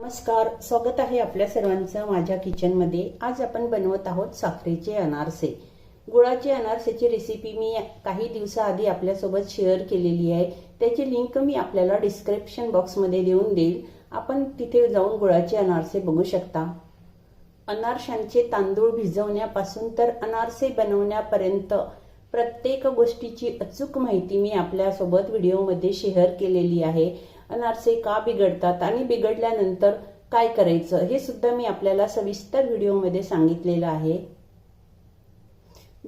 नमस्कार स्वागत आहे आपल्या सर्वांचं माझ्या किचनमध्ये आज आपण बनवत आहोत साखरेचे अनारसे. गुळाचे अनारसेची रेसिपी मी काही दिवसाआधी आपल्यासोबत शेअर केलेली आहे. त्याची लिंक मी आपल्याला डिस्क्रिप्शन बॉक्समध्ये देऊन देईल. आपण तिथे जाऊन गुळाचे अनारसे बघू शकता. अनारशांचे तांदूळ भिजवण्यापासून तर अनारसे बनवण्यापर्यंत प्रत्येक गोष्टीची अचूक माहिती मी आपल्यासोबत व्हिडिओमध्ये शेअर केलेली आहे. अनारसे का बिघडतात आणि बिघडल्यानंतर काय करायचं? हे सुद्धा मी आपल्याला सविस्तर व्हिडिओमध्ये सांगितलेलं आहे.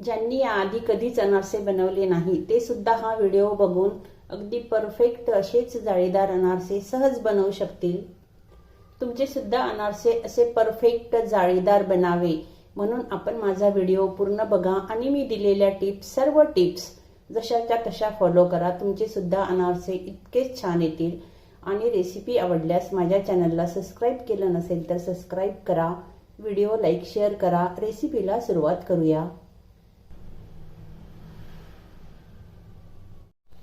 ज्यांनी याआधी कधीच अनारसे बनवले नाही ते सुद्धा हा व्हिडिओ बघून अगदी परफेक्ट असेच जाळीदार अनारसे सहज बनवू शकतील. तुमचे सुद्धा अनारसे असे परफेक्ट जाळीदार बनावे म्हणून आपण माझा व्हिडिओ पूर्ण बघा आणि मी दिलेल्या टिप्स सर्व टिप्स जशाच्या तशा फॉलो करा. तुमचे सुद्धा अनारसे इतकेच छान येतील. आणि रेसिपी आवडल्यास माझ्या चॅनलला सबस्क्राईब केलं नसेल तर सबस्क्राईब करा. व्हिडिओ लाईक शेअर करा. रेसिपीला सुरुवात करूया.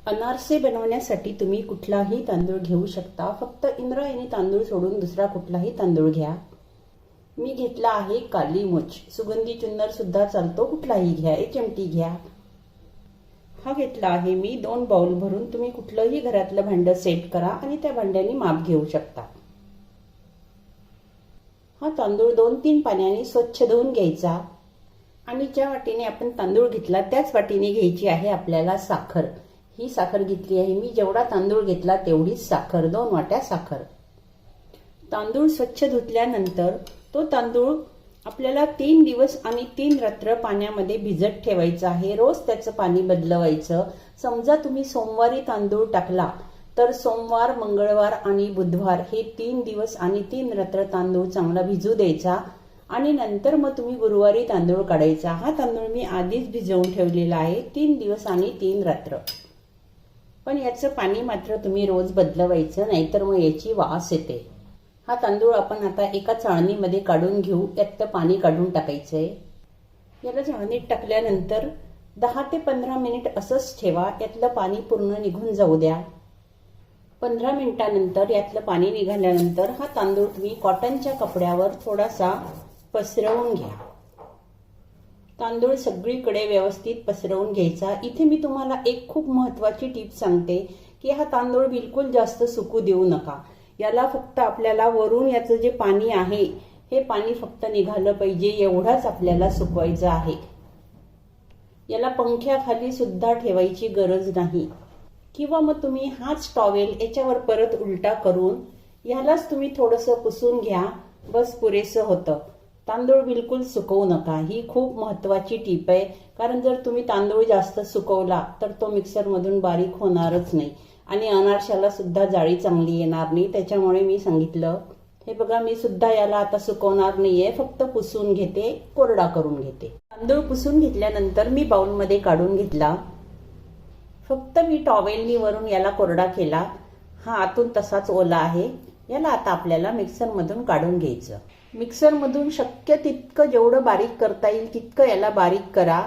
अनारसे बनवण्यासाठी तुम्ही कुठलाही तांदूळ घेऊ शकता. फक्त इंद्रायणी तांदूळ सोडून दुसरा कुठलाही तांदूळ घ्या. मी घेतला आहे काली मुच. सुगंधी चुन्नर सुद्धा चालतो. कुठलाही घ्या. एक चमटी घ्या. हा घेतला आहे. मी दोन बाउल भरून तुम्ही कुठलंही घरातलं भांडं सेट करा आणि त्या भांड्याने माप घेऊ शकता. हा तांदूळ दोन तीन पाण्याने स्वच्छ धुवून घ्यायचा आणि ज्या वाटीने आपण तांदूळ घेतला त्याच वाटीने घ्यायची आहे आपल्याला साखर. ही साखर घेतली आहे. मी जेवढा तांदूळ घेतला तेवढीच साखर दोन वाट्या साखर. तांदूळ स्वच्छ धुतल्यानंतर तो तांदूळ आपल्याला तीन दिवस आणि तीन रात्र पाण्यामध्ये भिजत ठेवायचं आहे. रोज त्याचं पाणी बदलवायचं. समजा तुम्ही सोमवारी तांदूळ टाकला तर सोमवार मंगळवार आणि बुधवार हे तीन दिवस आणि तीन रात्र तांदूळ चांगला भिजू द्यायचा आणि नंतर मग तुम्ही गुरुवारी तांदूळ काढायचा. हा तांदूळ मी आधीच भिजवून ठेवलेला आहे. तीन दिवस आणि तीन रात्र. पण याचं पाणी मात्र तुम्ही रोज बदलवायचं नाहीतर मग याची वास येते. हा तांदूळ आपण आता एका चाळणीमध्ये काढून घेऊ. यात पाणी काढून टाकायचंय याला चाळणीत टाकल्यानंतर दहा ते पंधरा मिनिट असंच ठेवा. यातलं पाणी पूर्ण निघून जाऊ द्या. पंधरा मिनिटानंतर यातलं पाणी निघाल्यानंतर हा तांदूळ तुम्ही कॉटनच्या कपड्यावर थोडासा पसरवून घ्या. तांदूळ सगळीकडे व्यवस्थित पसरवून घ्यायचा. इथे मी तुम्हाला एक खूप महत्वाची टीप सांगते की हा तांदूळ बिलकुल जास्त सुकू देऊ नका. याला फक्त आपल्याला वरून याचं जे पाणी आहे हे पाणी फक्त निघालं पाहिजे एवढाच आपल्याला सुकवायचं आहे. याला पंख्याखाली सुद्धा ठेवायची गरज नाही. किंवा मग तुम्ही हाच टॉवेल याच्यावर परत उलटा करून यालाच तुम्ही थोडंसं पुसून घ्या बस पुरेसं होतं. तांदूळ बिलकुल सुकवू नका ही खूप महत्वाची टीप आहे. कारण जर तुम्ही तांदूळ जास्त सुकवला तर तो मिक्सरमधून बारीक होणारच नाही. आणि अनारशाला सुद्धा जाळी चांगली येणार नाही. त्याच्यामुळे मी सांगितलं हे बघा मी सुद्धा याला आता सुकवणार नाहीये. फक्त पुसून घेते कोरडा करून घेते. तांदूळ पुसून घेतल्यानंतर मी बाउलमध्ये काढून घेतला. फक्त मी टॉवेलनी वरून याला कोरडा केला. हा आतून तसाच ओला आहे. याला आता आपल्याला मिक्सरमधून काढून घ्यायचं. मिक्सरमधून शक्य तितकं जेवढं बारीक करता येईल तितकं याला बारीक करा.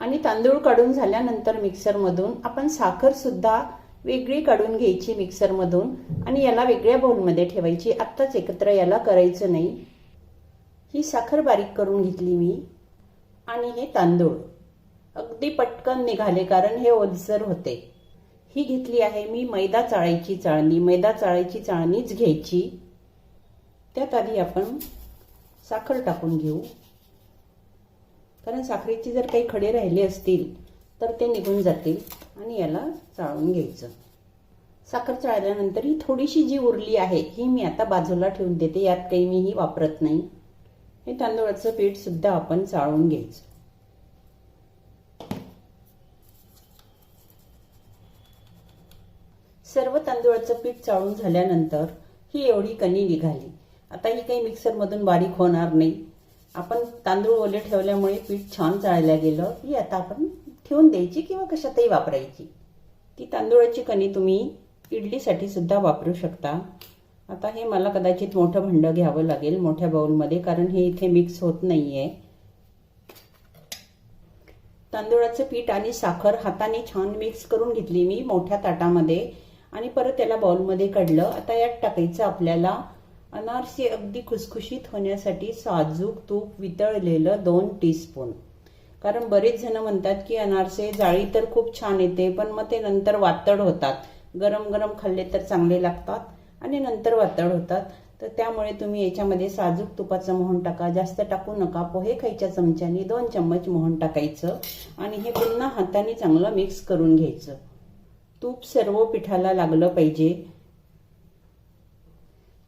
आणि तांदूळ काढून झाल्यानंतर मिक्सरमधून आपण साखरसुद्धा वेगळी काढून घ्यायची मिक्सरमधून आणि याला वेगळ्या बाऊलमध्ये ठेवायची. आत्ताच एकत्र याला करायचं नाही. ही साखर बारीक करून घेतली मी आणि हे तांदूळ. अगदी पटकन निघाले कारण हे ओलसर होते. ही घेतली आहे मी मैदा चाळायची चाळणी. मैदा चाळायची चाळणीच घ्यायची. त्यात आधी आपण साखर टाकून घेऊ. कारण साखरेचे जर काही खडे राहिले असतील तर ते निघून जातील आणि याला चाळून घ्यायचं. साखर चाळल्यानंतर ही थोडीशी जी उरली आहे ही मी आता बाजूला ठेवून देते. यात काही मी ही वापरत नाही. हे तांदूळाचं पीठसुद्धा आपण चाळून घ्यायचं. सर्व तांदूळाचं पीठ चाळून झाल्यानंतर ही एवढी कणी निघाली. आता ही काही मिक्सरमधून बारीक होणार नाही. आपण तांदूळ ओले ठेवल्यामुळे पीठ छान चाळल्या गेलं ही आता आपण ठेवून द्यायची किंवा कशातही वापरायची. ती तांदूळाची कणी तुम्ही इडलीसाठी सुद्धा वापरू शकता. आता हे मला कदाचित मोठं भांडं घ्यावं लागेल मोठ्या बाऊलमध्ये कारण हे इथे मिक्स होत नाही आहे तांदूळाचं पीठ आणि साखर हाताने छान मिक्स करून घेतली मी मोठ्या ताटामध्ये आणि परत त्याला बाउलमध्ये काढलं आता यात टाकायचं आपल्याला अनारसे अगदी खुसखुशीत होण्यासाठी साजूक तूप वितळलेलं दोन टीस्पून कारण बरेच जण म्हणतात की अनारसे जाळी तर खूप छान येते पण मग ते नंतर वातड होतात. गरम गरम खाल्ले तर चांगले लागतात आणि नंतर वातड होतात. तर त्यामुळे तुम्ही याच्यामध्ये साजूक तुपाचं मोहन टाका. जास्त टाकू नका. पोहे खायच्या चमच्याने दोन चम्मच मोहन टाकायचं आणि हे पुन्हा हाताने चांगलं मिक्स करून घ्यायचं. तूप सर्व पिठाला लागलं पाहिजे.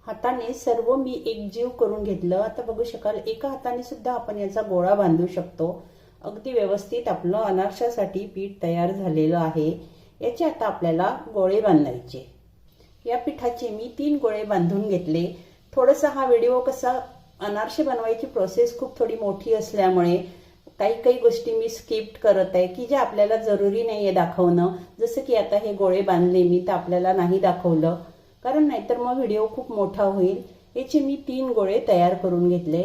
हाताने सर्व मी एकजीव करून घेतलं. आता बघू शकाल एका हाताने सुद्धा आपण याचा गोळा बांधू शकतो. अगदी व्यवस्थित आपलं अनारशासाठी पीठ तयार झालेलं आहे. याचे आता आपल्याला गोळे बांधायचे. या पिठाचे मी तीन गोळे बांधून घेतले. थोडंसं हा व्हिडिओ कसा अनारसे बनवायची प्रोसेस खूप थोडी मोठी असल्यामुळे काही काही गोष्टी मी स्किप्ट करत आहे की ज्या आपल्याला जरुरी नाही आहे दाखवणं. जसं की आता हे गोळे बांधले मी तर आपल्याला नाही दाखवलं. कारण नाहीतर मग व्हिडिओ खूप मोठा होईल. याचे मी तीन गोळे तयार करून घेतले.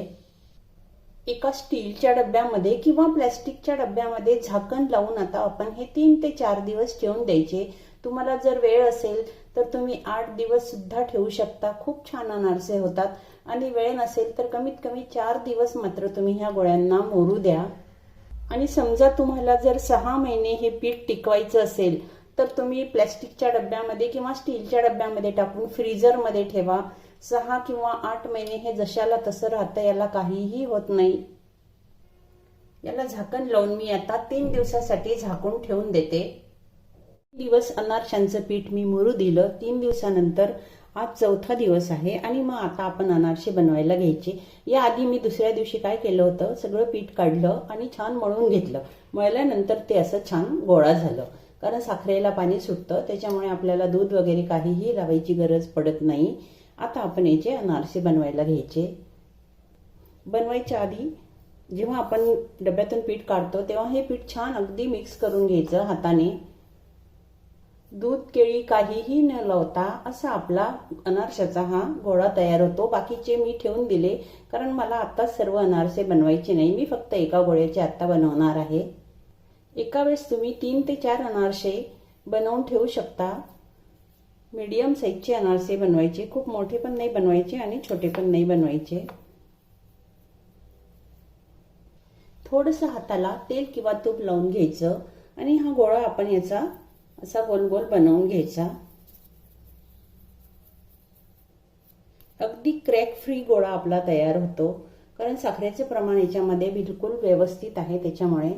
एका स्टीलच्या डब्यामध्ये किंवा प्लॅस्टिकच्या डब्यामध्ये झाकण लावून आता आपण हे तीन ते चार दिवस ठेवून द्यायचे. तुम्हाला जर वेळ असेल तर तुम्ही आठ दिवस सुद्धा ठेवू शकता. खूप छान अनारसे होतात. आणि वेळ नसेल तर कमीत कमी चार दिवस मात्र तुम्ही ह्या गोळ्यांना मोरू द्या. आणि समजा तुम्हाला जर सहा महिने हे पीठ टिकवायचं असेल तर तुम्ही प्लॅस्टिकच्या डब्यामध्ये किंवा स्टीलच्या डब्यामध्ये टाकून फ्रीजरमध्ये ठेवा. सहा किंवा आठ महिने हे जशाला तसं राहतं याला काहीही होत नाही. याला झाकण लावून मी आता तीन दिवसासाठी झाकून ठेवून देते. दिवस अनारशांचं पीठ मी मुरू दिलं. तीन दिवसानंतर आज चौथा दिवस आहे आणि मग आता आपण अनारसे बनवायला घ्यायचे. याआधी मी दुसऱ्या दिवशी काय केलं होतं? सगळं पीठ काढलं आणि छान मळून घेतलं. मळल्यानंतर ते असं छान गोळा झालं. कारण साखरेला पाणी सुटतं त्याच्यामुळे आपल्याला दूध वगैरे काहीही लावायची गरज पडत नाही. आता आपण याचे अनारसे बनवायला घ्यायचे. बनवायच्या आधी जेव्हा आपण डब्यातून पीठ काढतो तेव्हा हे पीठ छान अगदी मिक्स करून घ्यायचं हाताने. दूध केळी काहीही न लावता असा आपला अनारशाचा हा गोळा तयार होतो. बाकीचे मी ठेवून दिले कारण मला आता सर्व अनारसे बनवायचे नाही. मी फक्त एका गोळ्याचे आत्ता बनवणार आहे. एका वेळेस तुम्ही तीन ते चार अनारसे बनवून ठेवू शकता. मीडियम साईजचे अनारसे बनवायचे. खूप मोठे पण नाही बनवायचे आणि छोटे पण नाही बनवायचे. थोडंसं हाताला तेल किंवा तूप लावून घ्यायचं आणि हा गोळा आपण याचा असा गोल गोल बनवून घ्यायचा. अगदी क्रॅक फ्री गोळा आपला तयार होतो. कारण साखरेचे प्रमाण याच्यामध्ये बिलकुल व्यवस्थित आहे त्याच्यामुळे.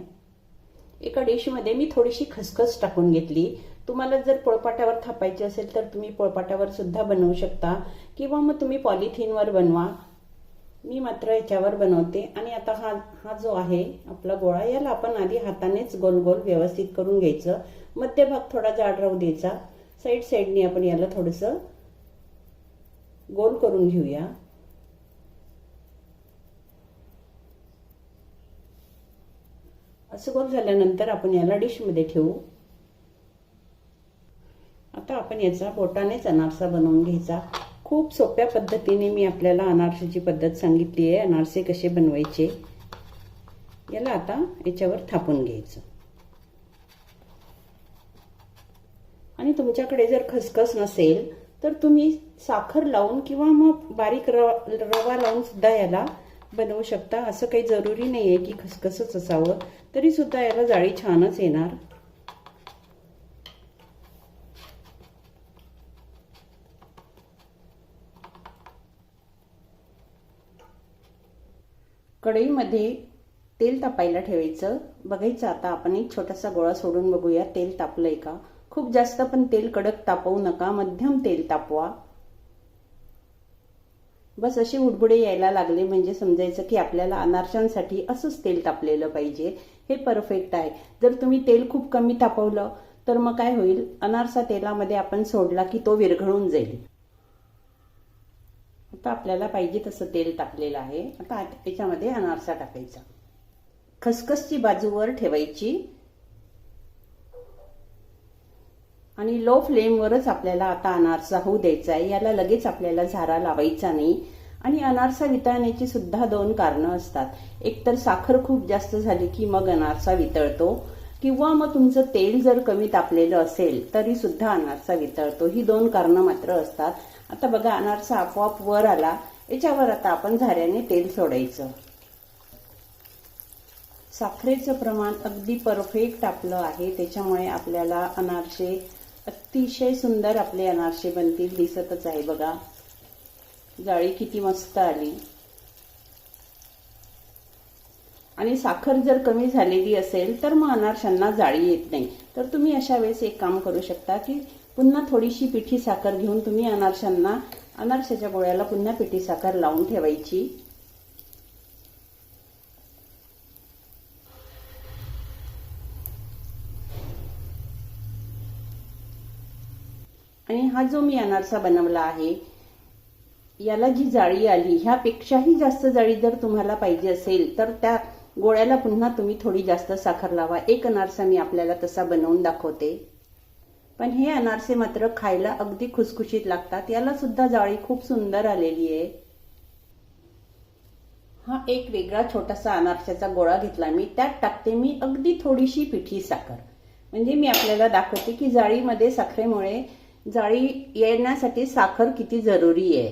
एका डिशमध्ये मी थोडीशी खसखस टाकून घेतली. तुम्हाला जर पोळपाटावर थापायची असेल तर तुम्ही पोळपाटावर सुद्धा बनवू शकता. किंवा मग तुम्ही पॉलिथिनवर बनवा. मी मात्र याच्यावर बनवते. आणि आता हा हा जो आहे आपला गोळा याला आपण आधी हातानेच गोल गोल व्यवस्थित करून घ्यायचं. मध्यभाग थोडा जाड राहू द्यायचा. साईड साईडने आपण याला थोडंसं गोल करून घेऊया. असं गोल झाल्यानंतर आपण याला डिशमध्ये ठेवू. आता आपण याचा बोटानेच अनारसा बनवून घ्यायचा. खूप सोप्या पद्धतीने मी आपल्याला अनारशाची पद्धत सांगितली आहे अनारसे कसे बनवायचे याला आता याच्यावर थापून घ्यायचं. आणि तुमच्याकडे जर खसखस नसेल तर तुम्ही साखर लावून किंवा मग बारीक रवा रवा लावून सुद्धा याला बनवू शकता. असं काही जरुरी नाही आहे की खसखसच असावं. तरी सुद्धा याला जाळी छानच येणार. कढईमध्ये तेल तापायला ठेवायचं. बघायचं आता आपण एक छोटासा गोळा सोडून बघूया. तेल तापलंय का? खूप जास्त पण तेल कडक तापवू नका. मध्यम तेल तापवा. बस असे उडबुडे यायला लागले म्हणजे समजायचं की आपल्याला अनारशांसाठी असंच तेल तापलेलं पाहिजे. हे परफेक्ट आहे. जर तुम्ही तेल खूप कमी तापवलं तर मग काय होईल? अनारसा तेलामध्ये आपण सोडला की तो विरघळून जाईल. आता आपल्याला पाहिजे तसं तेल तापलेलं आहे. आता याच्यामध्ये अनारसा टाकायचा. खसखसची बाजूवर ठेवायची. आणि लो फ्लेमवरच आपल्याला आता अनारसा होऊ द्यायचा आहे. याला लगेच आपल्याला झारा लावायचा नाही. आणि अनारसा वितळण्याची सुद्धा दोन कारणं असतात. एक तर साखर खूप जास्त झाली की मग अनारसा वितळतो. किंवा मग तुमचं तेल जर कमी तापलेलं असेल तरी सुद्धा अनारसा वितळतो. ही दोन कारणं मात्र असतात. आता बघा अनारसा आपोआप वर आला. याच्यावर आता आपण झाऱ्याने तेल सोडायचं. साखरेचं प्रमाण अगदी परफेक्ट आपलं आहे. त्याच्यामुळे आपल्याला अनारसे अतिशय सुंदर आपले अनारसे बनतील दिसतच आहे बघा. जाळी किती मस्त आली. आणि साखर जर कमी झालेली असेल तर मग अनारशांना जाळी येत नाही. तर तुम्ही अशा वेळेस एक काम करू शकता की पुन्हा थोडीशी पिठी साखर घेऊन तुम्ही अनारशांना अनारशाच्या गोळ्याला पुन्हा पिठी साखर लावून ठेवायची. आणि हा जो मी अनारसा बनवला आहे याला जी जाळी आली ह्यापेक्षाही जास्त जाळी जर तुम्हाला पाहिजे असेल तर त्या गोळ्याला पुन्हा तुम्ही थोडी जास्त साखर लावा. एक अनारसा मी आपल्याला तसा बनवून दाखवते. पण हे अनारसे मात्र खायला अगदी खुसखुशीत लागतात. याला सुद्धा जाळी खूप सुंदर आलेली आहे. हा एक वेगळा छोटासा अनारशाचा गोळा घेतला मी. त्यात टाकते मी अगदी थोडीशी पिठी साखर. म्हणजे मी आपल्याला दाखवते की जाळीमध्ये साखरेमुळे जाळी येण्यासाठी साखर किती जरुरी आहे?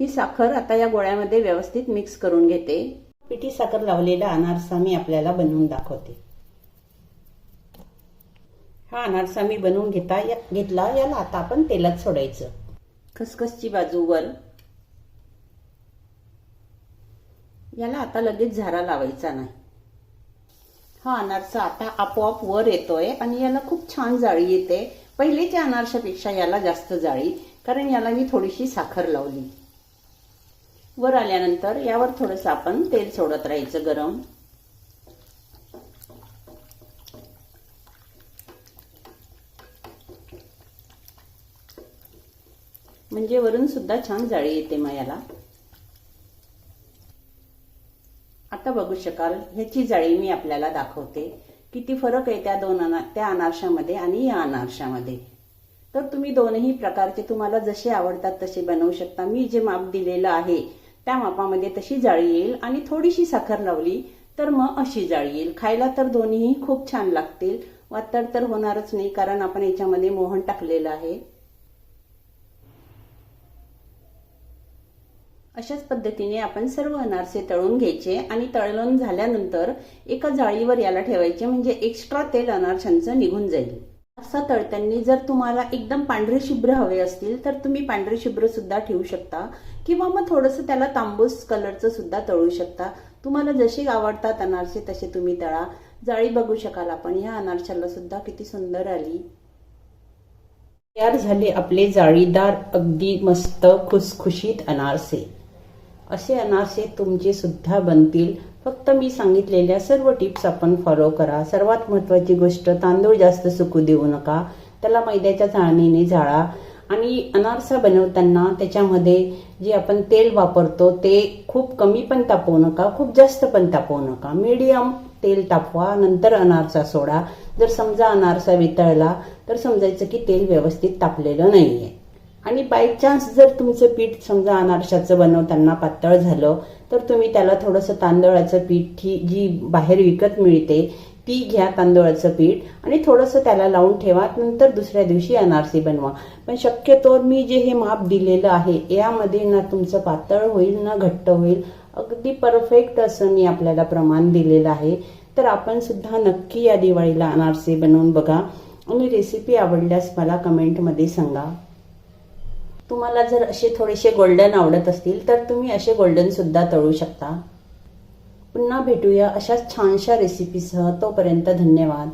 ही साखर आता या गोळ्यामध्ये व्यवस्थित मिक्स करून घेते. पिठी साखर लावलेला अनारसा मी आपल्याला बनवून दाखवते. हा अनारसा मी बनवून घेता घेतला. याला आता आपण तेलात सोडायचं. खसखसची बाजू वर. याला आता लगेच झारा लावायचा नाही. हा अनारसा आता आपोआप वर येतोय आणि याला खूप छान जाळी येते. पहिलेच्या अनारशापेक्षा याला जास्त जाळी कारण याला मी थोडीशी साखर लावली. वर आल्यानंतर यावर थोडंसं आपण तेल सोडत राहायचं गरम. म्हणजे वरून सुद्धा छान जाळी येते मग याला. आता बघू शकाल ह्याची जाळी मी आपल्याला दाखवते. किती फरक आहे त्या दोन अना त्या अनारशामध्ये आणि या अनारशामध्ये? तर तुम्ही दोनही प्रकारचे तुम्हाला जसे आवडतात तसे बनवू शकता. मी जे माप दिलेलं आहे त्या मापामध्ये तशी जाळी येईल आणि थोडीशी साखर लावली तर मग अशी जाळी येईल. खायला तर दोन्हीही खूप छान लागतील. वातर तर होणारच नाही कारण आपण याच्यामध्ये मोहन टाकलेलं आहे. अशाच पद्धतीने आपण सर्व अनारसे तळून घ्यायचे आणि तळून झाल्यानंतर एका जाळीवर याला ठेवायचे म्हणजे एक्स्ट्रा तेल अनारशांचं निघून जाईल. असा तळताना जर तुम्हाला एकदम पांढरे शुभ्र हवे असतील तर तुम्ही पांढरे शुभ्र सुद्धा ठेवू शकता. किंवा मग थोडंसं त्याला तांबूस कलरचं सुद्धा तळू शकता. तुम्हाला जसे आवडतात अनारसे तसे तुम्ही तळा. जाळी बघू शकाल आपण. ह्या अनारशाला सुद्धा किती सुंदर आली. तयार झाले आपले जाळीदार अगदी मस्त खुसखुशीत अनारसे. असे अनारसे तुमचे सुद्धा बनतील. फक्त मी सांगितलेल्या सर्व टिप्स आपण फॉलो करा. सर्वात महत्त्वाची गोष्ट तांदूळ जास्त सुकू देऊ नका. त्याला मैद्याच्या चाळणीने जाळा आणि अनारसा बनवताना त्याच्यामध्ये जे आपण तेल वापरतो ते खूप कमी पण तापवू नका खूप जास्त पण तापवू नका. मीडियम तेल तापवा नंतर अनारसा सोडा. जर समजा अनारसा वितळला तर समजायचं की तेल व्यवस्थित तापलेलं नाहीये. आणि बाय चान्स जर तुमचं पीठ समजा अनारशाचं बनवताना पातळ झालं तर तुम्ही त्याला थोडंसं तांदळाचं पीठ ही जी बाहेर विकत मिळते ती घ्या तांदळाचं पीठ आणि थोडंसं त्याला लावून ठेवा नंतर दुसऱ्या दिवशी अनारसी बनवा. पण शक्यतो मी जे हे माप दिलेलं आहे यामध्ये ना तुमचं पातळ होईल ना घट्ट होईल. अगदी परफेक्ट असं मी आपल्याला प्रमाण दिलेलं आहे. तर आपण सुद्धा नक्की या दिवाळीला अनारसे बनवून बघा. आणि रेसिपी आवडल्यास मला कमेंटमध्ये सांगा. तुम्हाला जर असे थोडेसे गोल्डन आवडत असतील तर तुम्ही असे गोल्डन सुद्धा तळू शकता. पुन्हा भेटूया अशाच छानशा रेसिपीसह तोपर्यंत धन्यवाद.